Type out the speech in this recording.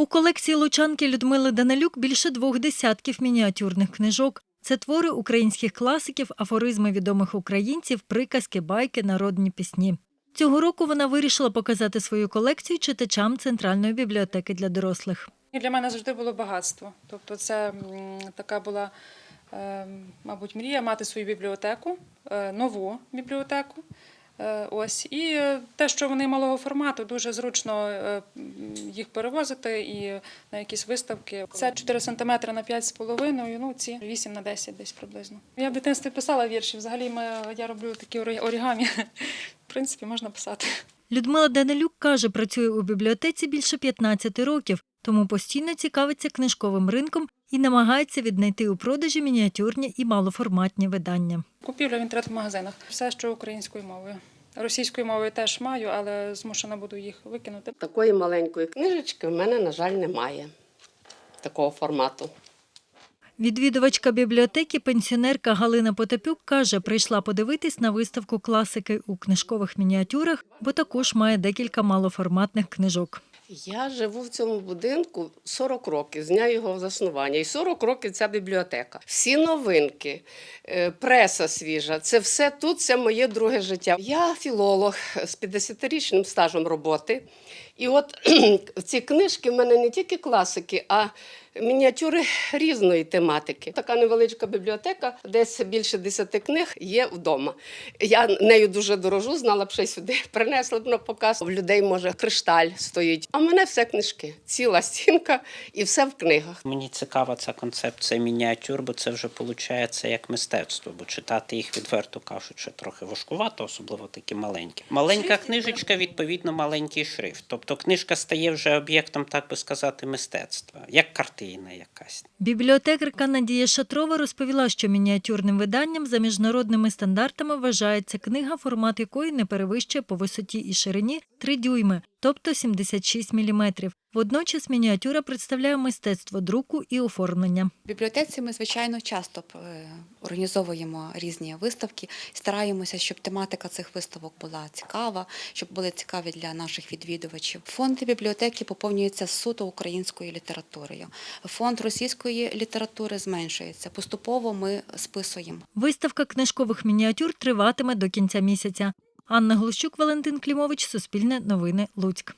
У колекції лучанки Людмили Данилюк більше двох десятків мініатюрних книжок. Це твори українських класиків, афоризми відомих українців, приказки, байки, народні пісні. Цього року вона вирішила показати свою колекцію читачам Центральної бібліотеки для дорослих. Для мене завжди було багатство. Тобто, це така була, е, мабуть, мрія мати свою бібліотеку, е, нову бібліотеку. Е, Ось і е, те, що вони малого формату, дуже зручно е, їх перевозити і на якісь виставки. Це 4 см на 5,5, ну ці 8 на 10 десь приблизно. Я в дитинстві писала вірші. Взагалі ми, я роблю такі орі- орігамі. В принципі, можна писати. Людмила Данилюк каже, працює у бібліотеці більше 15 років, тому постійно цікавиться книжковим ринком і намагається віднайти у продажі мініатюрні і малоформатні видання. Купівля в інтернет-магазинах. Все, що українською мовою. Російською мовою теж маю, але змушена буду їх викинути. Такої маленької книжечки в мене, на жаль, немає такого формату. Відвідувачка бібліотеки, пенсіонерка Галина Потапюк каже, прийшла подивитись на виставку класики у книжкових мініатюрах, бо також має декілька малоформатних книжок. Я живу в цьому будинку 40 років, з дня його заснування. І 40 років ця бібліотека. Всі новинки, е, преса свіжа, це все тут, це моє друге життя. Я філолог з 50-річним стажем роботи. І от ці книжки в мене не тільки класики, а мініатюри різної тематики. Така невеличка бібліотека, десь більше 10 книг є вдома. Я нею дуже дорожу, знала б ще сюди, принесла б на показ. В людей, може, кришталь стоїть. А в мене все книжки, ціла стінка і все в книгах. Мені цікава ця концепція мініатюр, бо це вже виходить як мистецтво, бо читати їх відверто кажучи трохи важкувато, особливо такі маленькі. Маленька книжечка, відповідно, маленький шрифт. Тобто книжка стає вже об'єктом, так би сказати, мистецтва, як картина якась. Бібліотекарка Надія Шатрова розповіла, що мініатюрним виданням за міжнародними стандартами вважається книга, формат якої не перевищує по висоті і ширині 3 дюйми, тобто 76 міліметрів. Водночас мініатюра представляє мистецтво друку і оформлення. В бібліотеці ми, звичайно, часто е, організовуємо різні виставки, стараємося, щоб тематика цих виставок була цікава, щоб були цікаві для наших відвідувачів. Фонд бібліотеки поповнюється суто українською літературою. Фонд російської літератури зменшується. Поступово ми списуємо. Виставка книжкових мініатюр триватиме до кінця місяця. Анна Глущук, Валентин Клімович, Суспільне новини, Луцьк.